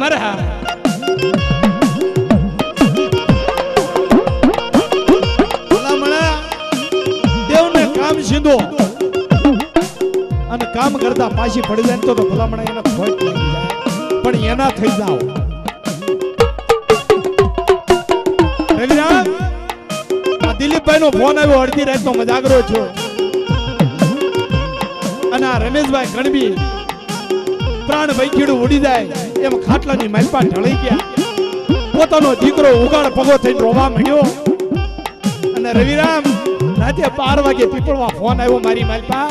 મારે હા દેવને કામ સીધો અને કામ કરતા પાછી પડી જાય તો ભલામણા એના ખોટ લાગી જાય. પણ એના થઈ જાઓ. દિલીપભાઈ નો ફોન આવ્યો અડધી રાત નો મજાગરો છો. અને આ રમેશભાઈ ગણબી, પ્રાણ વૈખીડું ઉડી જાય. એમ ખાટલાની માલપા ઢળી ગયા. પોતાનો દીકરો ઉગાડ પગો થઈને રોવા માંડ્યો. અને રવિરામ રાતે બાર વાગે પીપળવા ફોન આવ્યો મારી માલપા.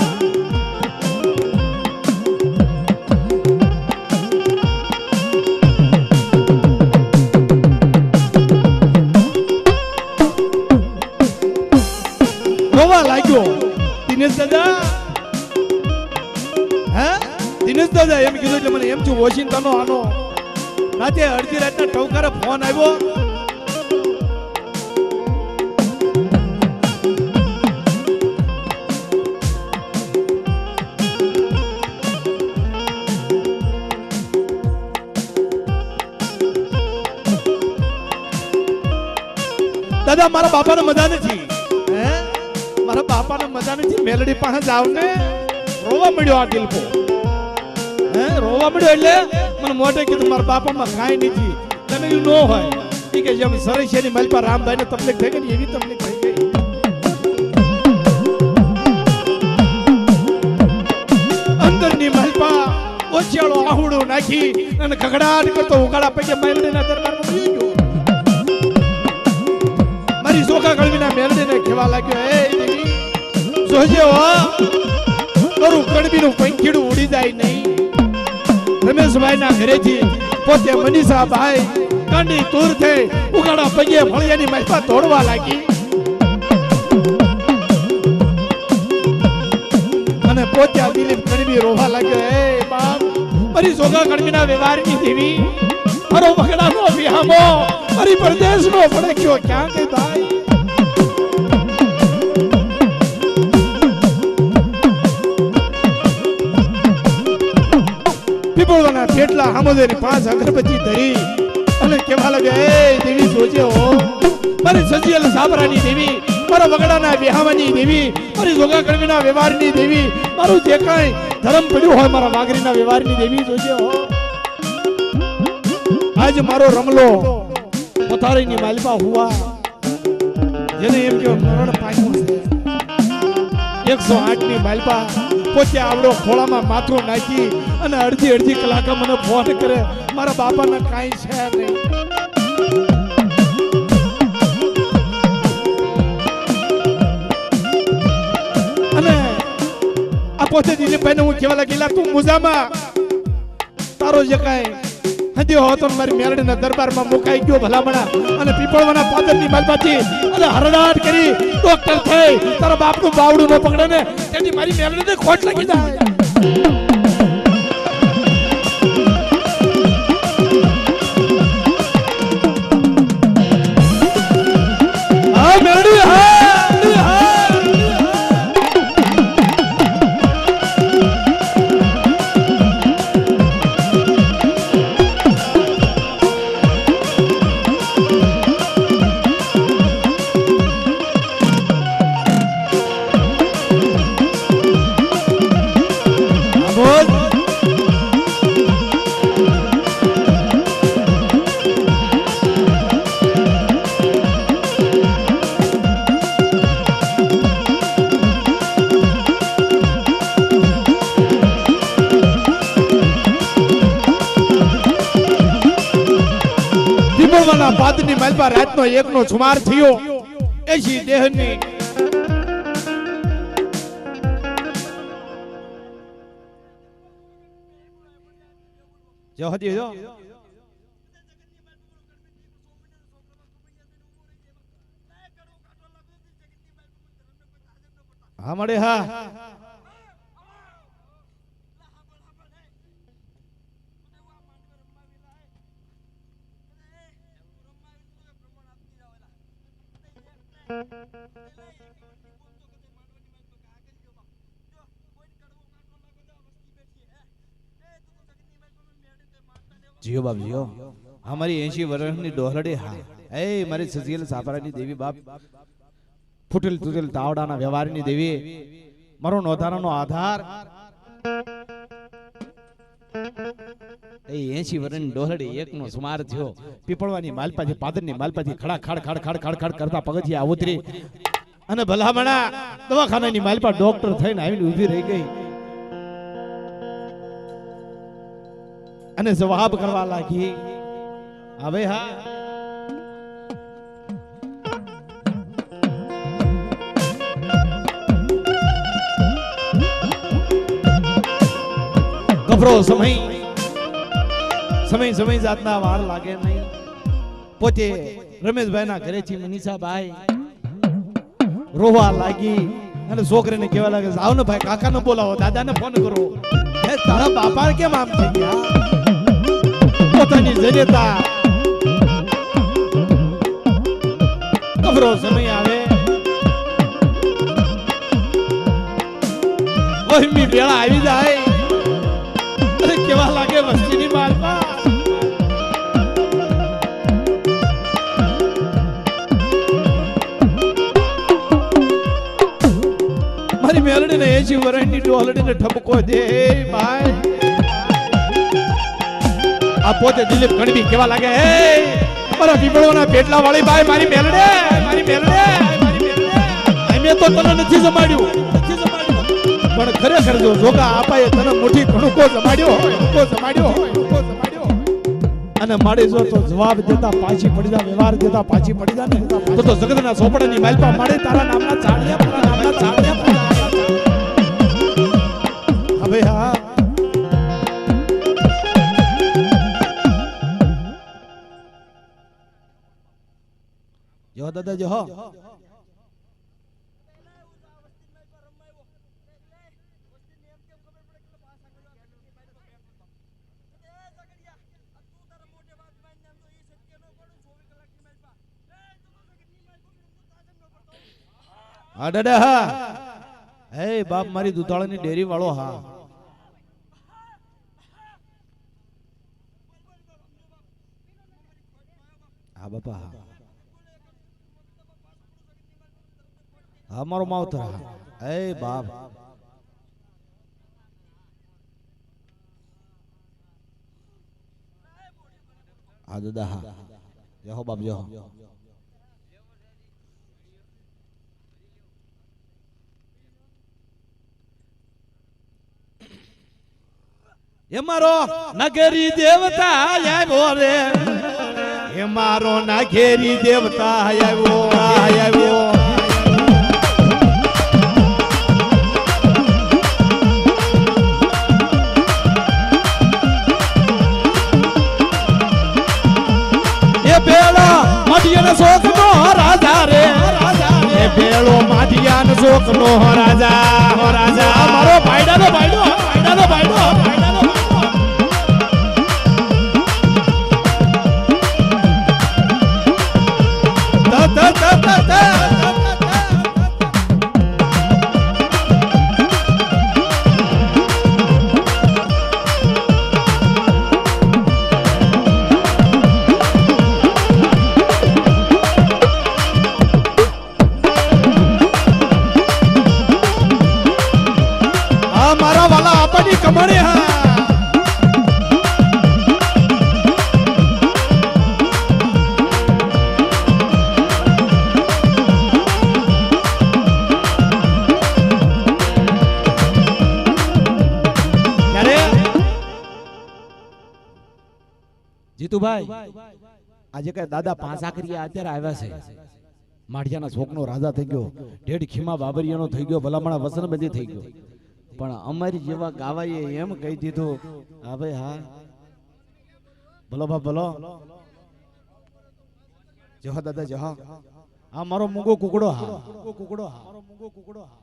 રોવા લાગ્યો. દિનેશ દાદા દિનેશ દાદા એમ કીધું એટલે મને એમ છું વોશિંગ્ટનનો આનો. રાતે અડધી રાતના ટવકારે ફોન આવ્યો. દાદા, મારા બાપાને મજા નથી. હે? મારા બાપાને મજા નથી? મેલડી પાસે જાવ ને. રોવા મળ્યો આ દિલકો રોવા મળ્યો એટલે મને મોઢે કીધું, મારા બાપામાં કાંઈ નથી. તમે એવું ન હોય. એ કે, જેમ સરસિયાની માલપા રામભાઈને તકલીફ થઈ ગઈ એવી તકલીફ નાખી અને ખગડાટ કરતો ઉગાડા પૈકે મેલડીના દરબારમાં બેસી ગયો મારી સોખા કળવીના મેલડીને કહેવા લાગ્યો, એ દેવી જોજે હો, તારું કણબીનું પંખીડું ઉડી જાય નહીં. રમેશભાઈના ઘરેથી પોતે મનીષાભાઈ કંડી તૂર થઈ ઉગાડા પગે ફળિયાની મહેતા તોડવા લાગી. અને પોતે દિલીપ કડવી રોવા લાગ્યો, એ બાપ મારી સોગા કણબીના વ્યવહારની દેવી મારો વગડાનો વિહામો, મારી પરદેશનો પડે કયો ક્યાં ગઈ ભાઈ પીપળવાના થેટલા આમોદેની પાંચ અગરબત્તી ધરી. અને કેવા લાગ્યા એ દેવી સોજે હો. મારી સજીયલ સાબરાની દેવી, મારા વગડાના વિહાવાની દેવી, મારી જોગા કડવીના વ્યવહારની દેવી, મારું જે કાંઈ ધર્મ પડ્યું હોય મારા વાઘરીના વ્યવહારની દેવી જોજે હો. આજ મારો રમલો પથારીની માલિપા હુવા. જેને એમ કે મરણ પામ્યું છે. એકસો આઠની માલપા પોતે આવડો ખોળામાં માથું નાખી અને અડધી અડધી કલાકે મને ફોન કરે, મારા બાપાને કાંઈ છે નહીં. પોતે દિલીપભાઈને હું કહેવા લાગેલા તું મુજામાં. તારો જે કાંઈ હજી હોતો તો મારી મેરડીના દરબારમાં મુકાઈ ગયો ભલામણા. અને પીપળવાના પાદરની માલપાથી અને હરડાટ કરી ડોક્ટર થઈ. તારા બાપનું બાવડું ન પકડે ને. તેની મારી મેરડીને ખોટ લાગી જાય. દીપોળવાના પાદની માલપા રાતનો એકનો છુમાર થયો. એસી દેહની જો. હા મળે હા. જીઓ બાપ, જીઓ. અમારી એસી વર્ષની ડોહરડી હા. એ મારી સજીલ સાપરાની દેવી બાપ. ફૂટેલ તૂટેલ તાવડાના વ્યવહારની દેવી. મારો નોધારાનો આધાર. એ એસી વર્ષની ડોહરડી એકનો સુમાર થયો. પીપળવાની માલપાથી પાદરની માલપાથી ખડા ખાડ ખાડ ખાડ ખાડ ખાડ કરતા પગથિયા ઉતરી. અને ભલામણા દવાખાનાની માલપા ડોક્ટર થઈને આવીને ઊભી રહી ગઈ. અને જવાબ કરવા લાગી, હવે હા. ગભરો સમય સમય સમય જાતના વાર લાગે નહીં. પોતે રમેશભાઈના ઘરેથી મનીષાભાઈ રોવા લાગી અને છોકરીને કહેવા લાગે આવ ને ભાઈ કાકાને બોલાવો દાદાને ફોન કરો. હે તારા બાપા કેમ આમ થઈ ગયા? પોતાની જનેતા કબરો સમય આવે. વહીમી બેળા આવી જાય. પોતે દિલીપ ગણવી કેવા લાગે? હે? મારા પીપળોના પેટલા વાળી ભાઈ મારી મેલડે મારી મેલડે અમે તો તને નથી જમાડ્યું. પણ ખરેખર જો જોગા આપાએ તને મોટી ઘણુકો જમાડ્યો હોય જમાડ્યો હોય જમાડ્યો અને માડી જો તો જવાબ દેતા પાછી પડી જા, વ્યવહાર દેતા પાછી પડી જા ને. તો તો જગતના સોપડાની માલપા માડે તારા નામના ચાડ્યા નામના ચાડિયા હા જો દાદા જો હા. દાદા હા. હે બાપ મારી દુધાળાની ડેરી વાળો હા. હા બાપા હા. હા, મારો માવતર હા એ બાપ. હા, દાદા, હા. જહો બાપ જહો એ મારો નગરી દેવતા જાય રે એ મારો નાઘેરી દેવતા આવ્યો આવ્યો. જીતુભાઈ આજે કઈ દાદા આખરી અત્યારે આવ્યા છે. માઢિયાના શોકનો રાજા થઈ ગયો. ઢેડ ખીમા બાબરિયાનો થઈ ગયો. ભલામણા વસનબંધી થઈ ગયો. પણ અમારી જેવા ગાવાઈએ એમ કહી દીધું, હા ભાઈ, હા. ભલો બાપ ભલો જહો દાદા જહો હા મારો મૂગો કુકડો હા. કુકડો હા, મારો મૂગો કુકડો હા.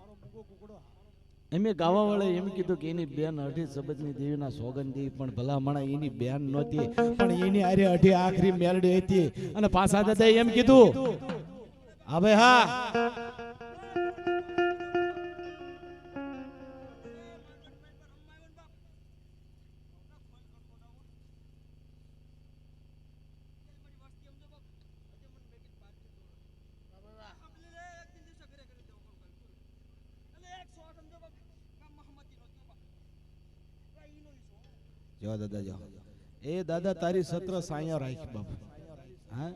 એમે ગાવા વાળા એમ કીધું કે એની બેન અઢી સબજની દેવીના સોગંદી પણ ભલામણા એની બેન નહોતી. પણ એની આરે અઢી આખરી મેલડી હતી. અને પાછા દાદા એમ કીધું. હવે હા. જો દાદા જાઓ એ દાદા, તારી સત્ર સાયા રાખી બાપુ. હા?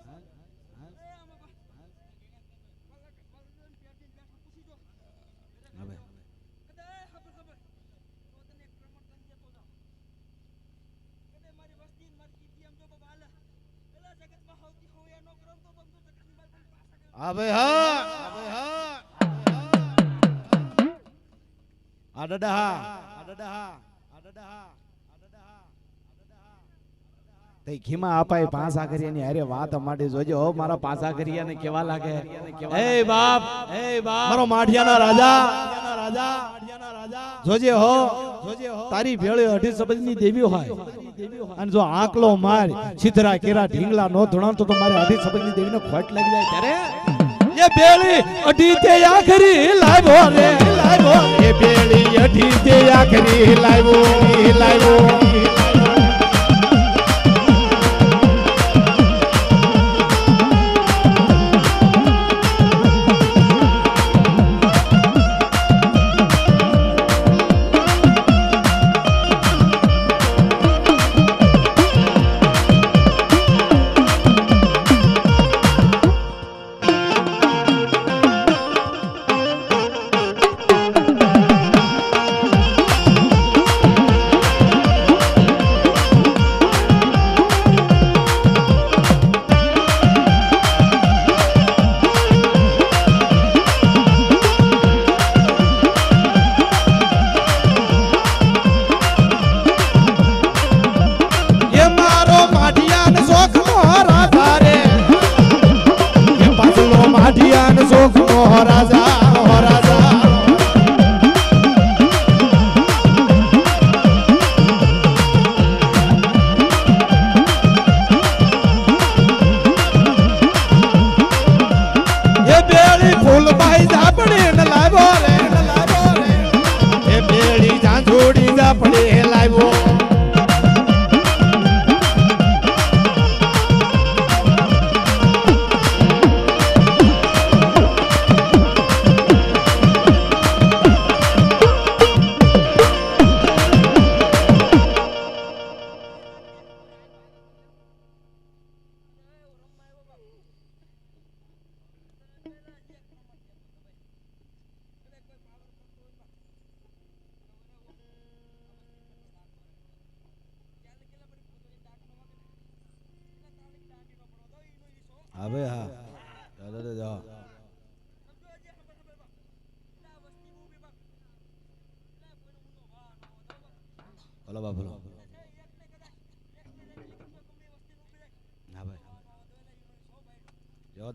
હવે. હા હવે, હા. આ હા. આ દાદા, હા. આ હા. તે ખીમા આપાય પાંસા કરિયાની હારે વાત માટે જોજો. હો મારા પાંસા કરિયાને કેવા લાગે? એ બાપ એ બાપ. મારો માઢિયાના રાજા. રાજા જોજે હો. તારી ભેળે અઢી સબજની દેવી હોય. અને જો આંકલો માર છીતરા કેરા ઢીંગલા નો ધણો તો મારે અઢી સબજની દેવીનો ખોટ લાગી જાય ત્યારે? એ બેળી અઢી તે આખરી લાવ્યો રે. લાવ્યો એ બેળી અઢી તે આખરી લાવ્યો લાવ્યો.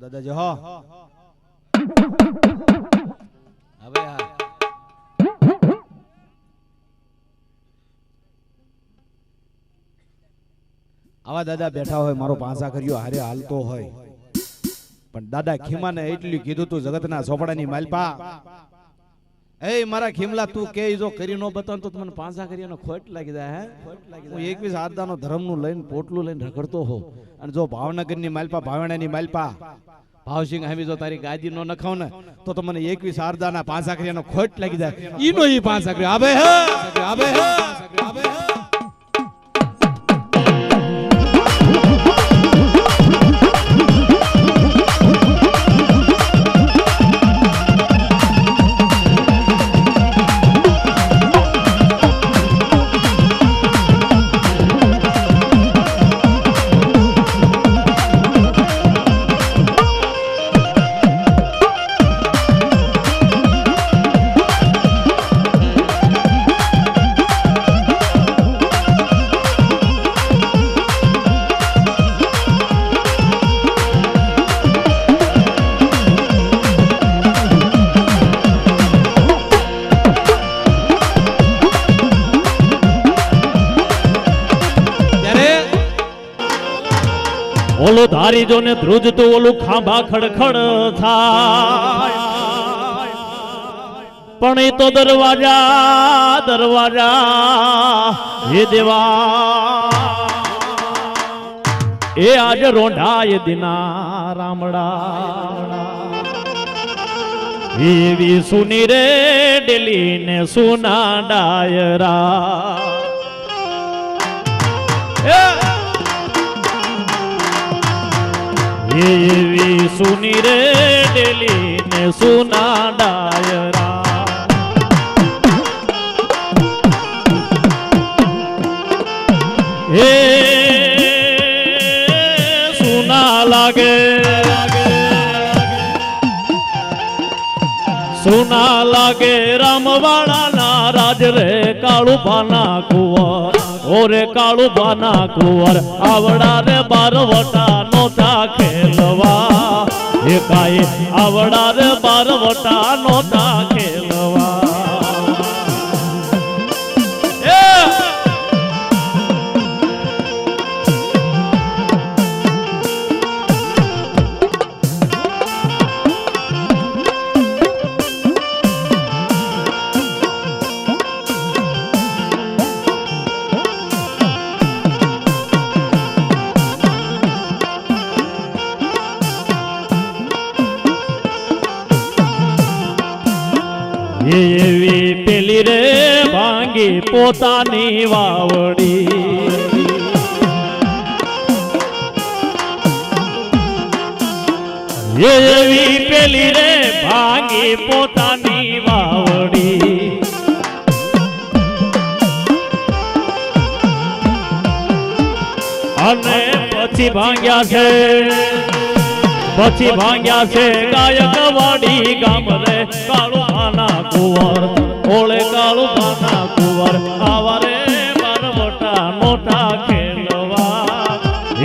જો દાદા જો હવે હા. આવા દાદા બેઠા હોય મારો પાંસા કર્યો હારે હાલતો હોય. પણ દાદા ખીમાને એટલું કીધું તું જગતના સોપડાની માલપા. એ મારા ખીમલા, તું કે જો કરી નો બતાવ તો તમને પાંચા કરીનો ખોટ લાગી જાય, હે? હું એકવીસ આદાનો ધર્મનું લઈને, પોટલું લઈને રખડતો હો અને જો ભાવનગરની માલપા, ભાવણાની માલપા, ભાવસિંહ હમી જો તારી ગાદી નો નખાવ ને, તો તો મને એકવીસ આરદાના પાંચ કરીનો ખોટ લાગી જાય. ઈનો ઈ પાંસા કરી આબે હે આબે હે આબે જો ને ધ્રુજતું ઓલું ખાંભા ખડખડ થાય. પણ એ તો દરવાજા દરવાજા, હે દેવા. એ આજ રોંઢાય દિના રામડા. એવી સુની રે ડેલી ને સુના ડાયરા. એવી સુની રે ડેલી ને સુના ડાયરા હે સુના લાગે. સુના લાગે રામવાળા ના રાજ રે કાળુ પાના કુંવર. ઓરે કાળુ ભાના કુંવર આવડા રે બારવટા નોતા ખેલવા. કાય આવડા રે બારવટા નોતા એવી પેલી રે ભાંગી પોતાની વાવડી એવી પેલી રે ભાંગી પોતાની વાવડી અને પછી ભાંગ્યા છે પછી ભાંગ્યા છે ગાયક વાડી ગામ રે કાળુ ભાના કુંવર, ઓળે કાળુ ભાના કુંવર, આવા રે બારવટા નોટા ખેલવા.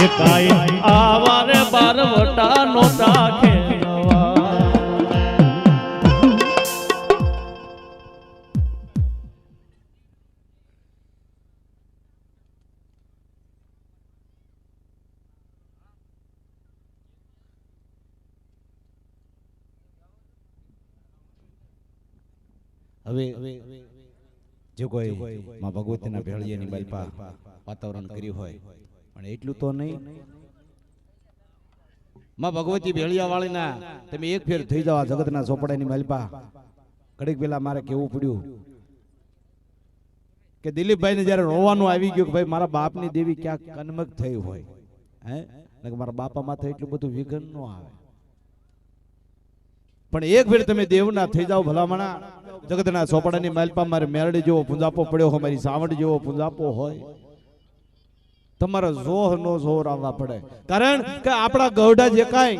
એકાઈ આવા રે બારવટા નોટા ખેલવા. હવે જે કોઈ માં ભગવતીના ભેળિયાની બાલપા વાતાવરણ કર્યું હોય પણ એટલું તો નહીં. માં ભગવતી ભેળિયા વાળીના તમે એક ફેર થઈ જવા જગતના ચોપડાની માલપા ઘડીક પેલા મારે કેવું પડ્યું કે દિલીપભાઈને જ્યારે રોવાનું આવી ગયું કે ભાઈ મારા બાપની દેવી ક્યાંક કનમક થઈ હોય હે? મારા બાપા માથે એટલું બધું વિઘન ન આવે. પણ એક ફેર તમે દેવના થઈ જાઓ ભલામણા. જગતના ચોપડાની માલપા મારે મેરડી જેવો પૂંજાપો પડ્યો હોય, મારી સાવડ જેવો પૂંજાપો હોય. તમારા જોહ નો જોર આવવા પડે. કારણ કે આપણા ગૌડા જે કાંઈ,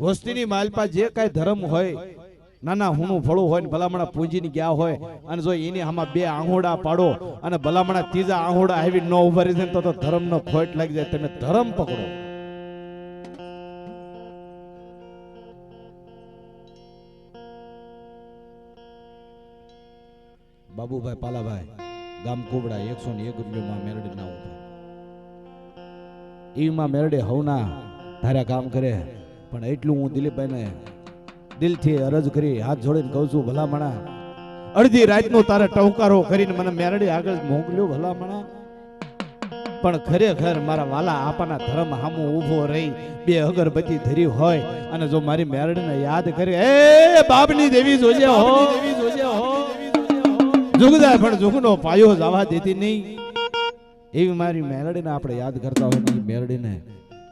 વસ્તીની માલપા જે કાંઈ ધર્મ હોય, નાના હુણું ફળું હોય ને ભલામણા પૂંજીને ગયા હોય, અને જો એની આમાં બે આંહોડા પાડો, અને ભલામણા ત્રીજા આંહોડા આવી ન ઊભા રહી તો ધર્મનો ખોટ લાગી જાય. તમે ધર્મ પકડો. બાબુભાઈ પાલાભાઈ, ગામ કોબડા, એકસો ને એક રૂપિયામાં મેરડી ના ઊભા મેરડે હવના ધાર્યા કામ કરે, પણ એટલું હું દિલીપભાઈને દિલથી અરજ કરી, હાથ જોડીને કહું છું, ભલામણા, અડધી રાતનો તારે ટહુકારો કરીને મને મેરડી આગળ મોકલ્યો, ભલામણા. પણ ખરેખર મારા વાલા આપાના ધર્મ હામો ઊભો રહી, બે અગરબત્તી ધરી હોય, અને જો મારી મેરડીને યાદ કરે, એ બાપની દેવી જોજે હો. જુગદાર પણ જુગનો પાયો જવા દેતી નહીં. એવી મારી મેલડીને આપણે યાદ કરતા હોય એ મેલડીને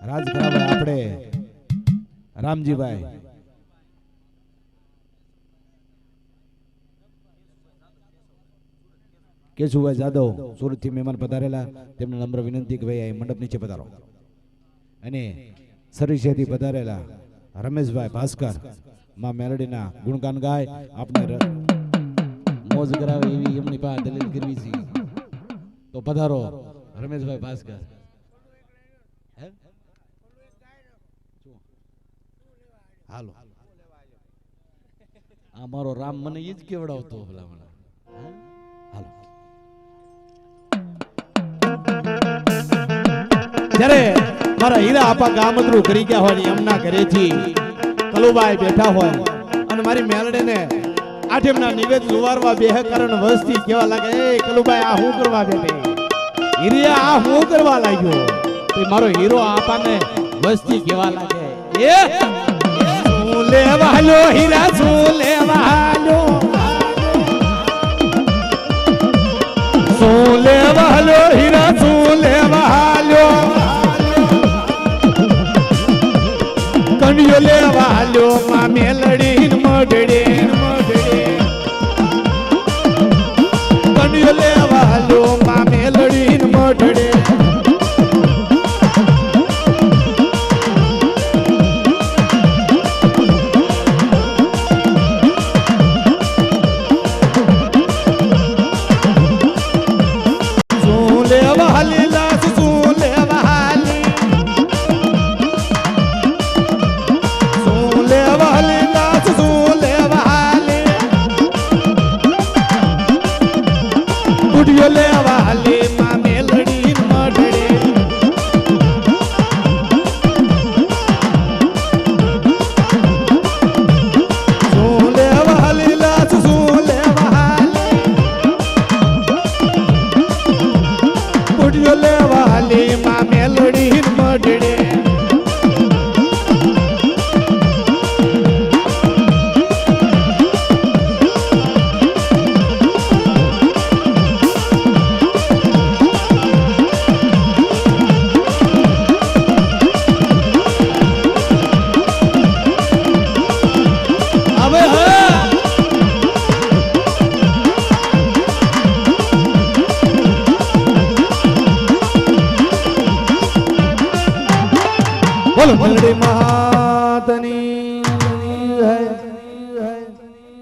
રાજ આપણે રામજીભાઈ. કેશુભાઈ જાદવ સુરતથી મહેમાન પધારેલા. તેમને નમ્ર વિનંતી કે ભાઈ મંડપ નીચે પધારો. અને સરીસેથી પધારેલા રમેશભાઈ ભાસ્કર. માં મેલડીના ગુણગાન ગાય. આપણે મોજ કરાવે એવી એમની પાસે દલીલ કરવી છે. તો પધારો, રમેશભાઈ ભાસ્કર. હાલો. આ રામ મને એ જ કેવડાવતો ભલામણા? હાલો. જ્યારે મારા હીરા આપા ગામતરું કરી ગયા હોય એમના ઘરેથી કલુભાઈ બેઠા હોય અને મારી મેલડીને આઠેમના નિવેદ લુવારવા બેહ કરણ વસ્તી કેવા લાગે, એ કલુભાઈ આ હું કરવા દે હીરે આ હું કરવા લાગ્યો? તે મારો હીરો આપાને વસ્તી કેવા લાગે, એ સુલે વાલો હીરા સુલે વાલો સુલે વાલો હીરા સુલે વાલો કણિયો લેવાલ્યો માં મેલડીન મોઢડીન કંડિયો